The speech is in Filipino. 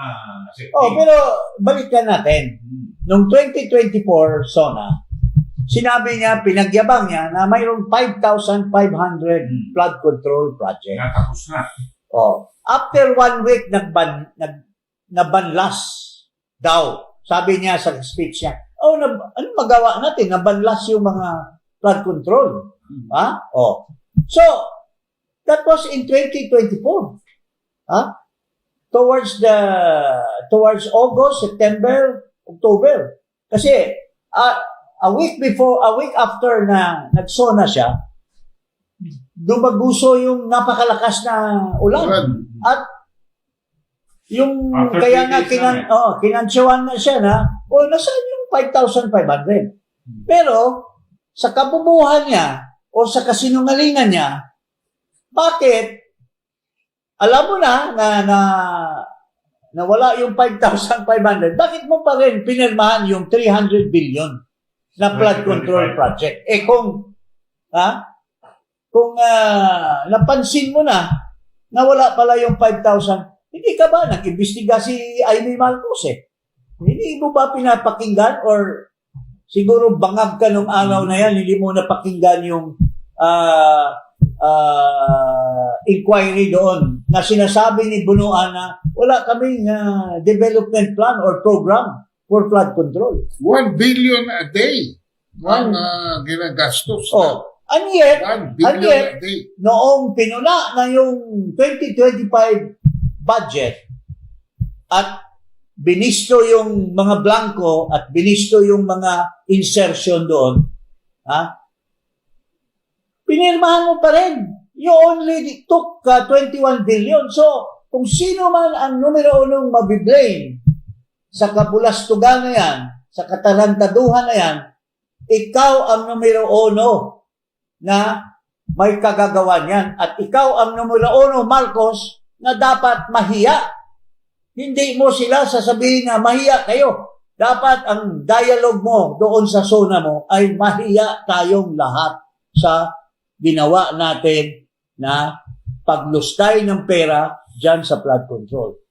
ah, safety. Oh, pero balikan natin. Hmm. Noong 2024 SONA, sinabi niya, pinagyabang niya na mayroong 5,500 Hmm. flood control project. Natapos na. Oh, after one week nagban nag nabanlas daw. Sabi niya sa speech niya, "Oh, nab, ano magawa natin? Nabanlas yung mga flood control." Ha? Oh. So, that was in 2024. Ha? Towards the towards August, September, October. Kasi ah, a week before, a week after na nagsona siya, dumaguso yung napakalakas na ulan. Ulan. At yung After kaya nga kinan eh. oh, kinansyawan na siya na o nasaan yung 5,500. Pero sa kabubuhan niya o sa kasinungalingan niya, bakit alam mo na na na nawala yung 5,500, bakit mo pa rin pinirmahan yung 300 billion na flood 2025? control project? Eh kung ha? Kung ah, napansin mo na na wala pala yung 5,000, hindi ka ba nag-imbestiga si Amy Marcos eh? Hindi mo ba pinapakinggan or siguro bangag ka nung araw na yan, hindi mo napakinggan yung ah ah, inquiry doon na sinasabi ni Bunuan na wala kaming ah, development plan or program for flood control. 1 billion a day ang uh, ginagastos. Oh, and yet, 1 billion and yet, a day. noong pinuna na yung 2025 budget at binisto yung mga blanco at binisto yung mga insertion doon, ha? Pinirmahan mo pa rin. You only took uh, 21 billion. So, kung sino man ang numero unong mabiblame sa kabulastugan na yan, sa katalantaduhan na yan, ikaw ang numero uno na may kagagawa niyan. At ikaw ang numero uno, Marcos, na dapat mahiya. Hindi mo sila sasabihin na mahiya kayo. Dapat ang dialogue mo doon sa zona mo ay mahiya tayong lahat sa ginawa natin na paglustay ng pera dyan sa flood control.